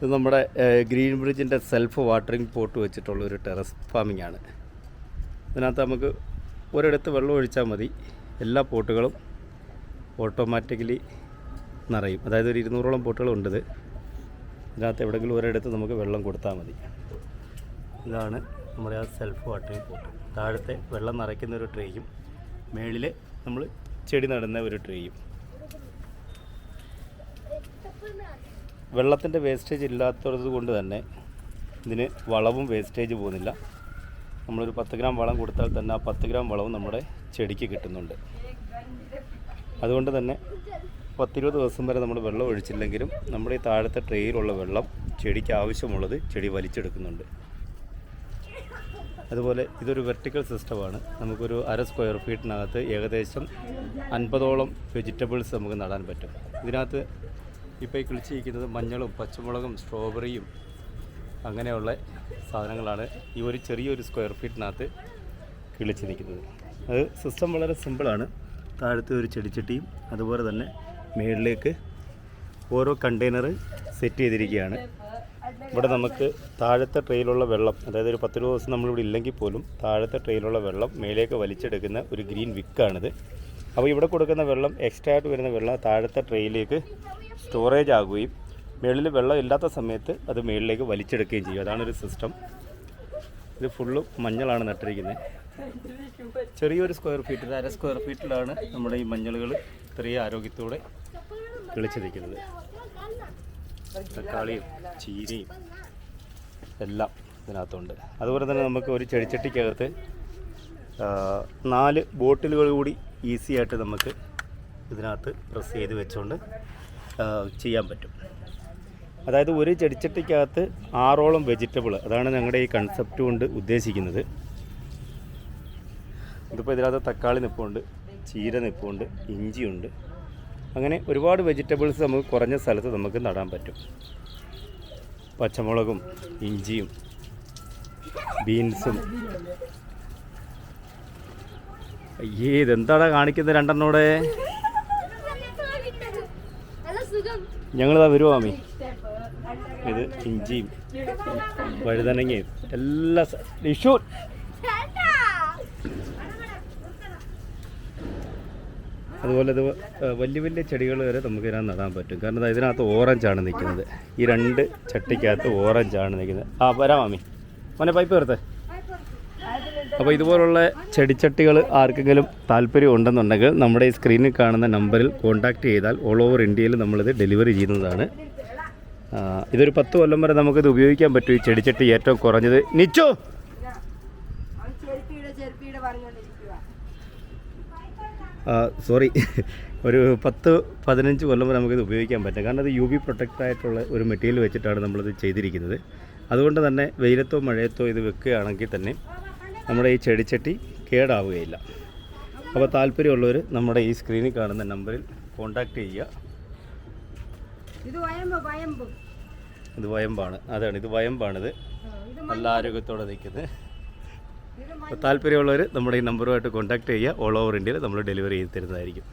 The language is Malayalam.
ഇത് നമ്മുടെ ഗ്രീൻ ബ്രിഡ്ജിന്റെ സെൽഫ് വാട്ടറിംഗ് പോട്ട് വെച്ചിട്ടുള്ള ഒരു ടെറസ് ഫാമിംഗ് ആണ്. ഇതിനകത്ത് നമുക്ക് ഒരിടത്ത് വെള്ളം ഒഴിച്ചാൽ മതി. എല്ലാ പോട്ടുകളും ഓട്ടോമാറ്റിക്കലി നിറയും. അതായത് ഒരു ഇരുന്നൂറോളം പോട്ടുകളുണ്ട് ഇത്. ഇതിനകത്ത് എവിടെയെങ്കിലും ഒരിടത്ത് നമുക്ക് വെള്ളം കൊടുത്താൽ മതി. ഇതാണ് നമ്മുടെ ആ സെൽഫ് വാട്ടറിംഗ് പോട്ട് താഴത്തെ വെള്ളം നിറയ്ക്കുന്ന ഒരു ട്രേയും മേളിൽ നമ്മൾ ചെടി നടുന്ന ഒരു ട്രേയും. വെള്ളത്തിന്റെ വേസ്റ്റേജ് ഇല്ലാത്തത് കൊണ്ട് തന്നെ ഇതിന് വളവും വേസ്റ്റേജ് പോകുന്നില്ല. നമ്മളൊരു പത്ത് ഗ്രാം വളം കൊടുത്താൽ തന്നെ ആ പത്ത് ഗ്രാം വളവും നമ്മുടെ ചെടിക്ക് കിട്ടുന്നുണ്ട്. അതുകൊണ്ട് തന്നെ പത്തിരുപത് ദിവസം വരെ നമ്മൾ വെള്ളം ഒഴിച്ചില്ലെങ്കിലും നമ്മുടെ ഈ താഴത്തെ ട്രേയിലുള്ള വെള്ളം ചെടിക്ക് ആവശ്യമുള്ളത് ചെടി വലിച്ചെടുക്കുന്നുണ്ട്. അതുപോലെ ഇതൊരു വെർട്ടിക്കൽ സിസ്റ്റമാണ്. നമുക്കൊരു അര സ്ക്വയർ ഫീറ്റിനകത്ത് ഏകദേശം അൻപതോളം വെജിറ്റബിൾസ് നമുക്ക് നടാൻ പറ്റും. ഇതിനകത്ത് ഇപ്പോൾ ഈ കിളിച്ചിരിക്കുന്നത് മഞ്ഞളും പച്ചമുളകും സ്ട്രോബെറിയും അങ്ങനെയുള്ള സാധനങ്ങളാണ് ഈ ഒരു ചെറിയൊരു സ്ക്വയർ ഫീറ്റിനകത്ത് കിളിച്ച് നിൽക്കുന്നത് അത് സിസ്റ്റം വളരെ സിമ്പിളാണ് താഴത്തെ ഒരു ചെടിച്ചട്ടിയും അതുപോലെ തന്നെ മുകളിലേക്ക് ഓരോ കണ്ടെയ്നർ സെറ്റ് ചെയ്തിരിക്കുകയാണ്. ഇവിടെ നമുക്ക് താഴത്തെ ട്രെയിലുള്ള വെള്ളം അതായത് ഒരു പത്ത് ദിവസം നമ്മളിവിടെ ഇല്ലെങ്കിൽ പോലും താഴത്തെ ട്രെയിലുള്ള വെള്ളം മേലേക്ക് വലിച്ചെടുക്കുന്ന ഒരു ഗ്രീൻ വിക്കാണിത്. അപ്പോൾ ഇവിടെ കൊടുക്കുന്ന വെള്ളം എക്സ്ട്രാ ആയിട്ട് വരുന്ന വെള്ളം താഴത്തെ ട്രെയിലേക്ക് സ്റ്റോറേജ് ആകുകയും മുകളിൽ വെള്ളം ഇല്ലാത്ത സമയത്ത് അത് മുകളിലേക്ക് വലിച്ചെടുക്കുകയും ചെയ്യും. അതാണ് ഒരു സിസ്റ്റം ഇത് ഫുള്ള് മഞ്ഞളാണ് നട്ടിരിക്കുന്നത്. ചെറിയൊരു സ്ക്വയർ ഫീറ്റിൽ അര സ്ക്വയർ ഫീറ്റിലാണ് നമ്മുടെ ഈ മഞ്ഞളുകൾ ഇത്രയും ആരോഗ്യത്തോടെ വിളിച്ചിരിക്കുന്നത് തക്കാളിയും ചീരയും എല്ലാം ഇതിനകത്തുണ്ട്. അതുപോലെ തന്നെ നമുക്ക് ഒരു ചെടിച്ചട്ടിക്കകത്ത് നാല് ബോട്ടിലുകൾ കൂടി ഈസി ആയിട്ട് നമുക്ക് ഇതിനകത്ത് പ്രസ് ചെയ്ത് വെച്ചുകൊണ്ട് ചെയ്യാൻ പറ്റും. അതായത് ഒരു ചെടിച്ചട്ടിക്കകത്ത് ആറോളം വെജിറ്റബിൾ അതാണ് ഞങ്ങളുടെ ഈ കൺസെപ്റ്റ് കൊണ്ട് ഉദ്ദേശിക്കുന്നത്. ഇതിപ്പോൾ ഇതിനകത്ത് തക്കാളി നിപ്പുണ്ട് ചീര നിപ്പുണ്ട് ഇഞ്ചിയുണ്ട്. അങ്ങനെ ഒരുപാട് വെജിറ്റബിൾസ് നമുക്ക് കുറഞ്ഞ സ്ഥലത്ത് നമുക്ക് നടാൻ പറ്റും. പച്ചമുളകും ഇഞ്ചിയും ബീൻസും. അയ്യേ ഇതെന്താടാ കാണിക്കുന്നത് രണ്ടെണ്ണോടെ? ഞങ്ങളിതാ വരുവാ മീ ഇത് ഇഞ്ചിയും വഴുതനങ്ങയും എല്ലാ ഇഷു അതുപോലെ ഇത് വലിയ വലിയ ചെടികൾ വരെ നമുക്ക് ഇതിനകത്ത് നടാൻ പറ്റും. കാരണം ഇതിനകത്ത് ഓറഞ്ചാണ് നിൽക്കുന്നത്. ഈ രണ്ട് ചട്ടിക്കകത്ത് ഓറഞ്ചാണ് നിൽക്കുന്നത്. ആ വരാമാമി മോനെ പൈപ്പ് എടുത്തേ. അപ്പോൾ ഇതുപോലുള്ള ചെടിച്ചട്ടികൾ ആർക്കെങ്കിലും താല്പര്യം ഉണ്ടെന്നുണ്ടെങ്കിൽ നമ്മുടെ ഈ സ്ക്രീനിൽ കാണുന്ന നമ്പറിൽ കോൺടാക്റ്റ് ചെയ്താൽ ഓൾ ഓവർ ഇന്ത്യയിൽ നമ്മളിത് ഡെലിവറി ചെയ്യുന്നതാണ്. ഇതൊരു പത്ത് കൊല്ലം വരെ നമുക്കിത് ഉപയോഗിക്കാൻ പറ്റും ഈ ചെടിച്ചട്ടി ഏറ്റവും കുറഞ്ഞത്. നിച്ചോ! സോറി. ഒരു പത്ത് പതിനഞ്ച് കൊല്ലം വരെ നമുക്കിത് ഉപയോഗിക്കാൻ പറ്റും. കാരണം അത് യു വി പ്രൊട്ടക്റ്റ് ആയിട്ടുള്ള ഒരു മെറ്റീരിയൽ വെച്ചിട്ടാണ് നമ്മളിത് ചെയ്തിരിക്കുന്നത്. അതുകൊണ്ട് തന്നെ വെയിലത്തോ മഴയത്തോ ഇത് വെക്കുകയാണെങ്കിൽ തന്നെ നമ്മുടെ ഈ ചെടിച്ചട്ടി കേടാവുകയില്ല. അപ്പോൾ താല്പര്യമുള്ളവർ നമ്മുടെ ഈ സ്ക്രീനിൽ കാണുന്ന നമ്പറിൽ കോൺടാക്റ്റ് ചെയ്യുക. ഇത് വയമ്പ് വയമ്പ്. ഇത് വയമ്പാണ്. അതാണ് ഇത് വയമ്പാണിത്. നല്ല ആരോഗ്യത്തോടെ നിൽക്കുന്നത്. അപ്പോൾ താല്പര്യമുള്ളവർ നമ്മുടെ ഈ നമ്പറുമായിട്ട് കോൺടാക്റ്റ് ചെയ്യുക. ഓൾ ഓവർ ഇന്ത്യയിൽ നമ്മൾ ഡെലിവറി ചെയ്ത് തരുന്നതായിരിക്കും.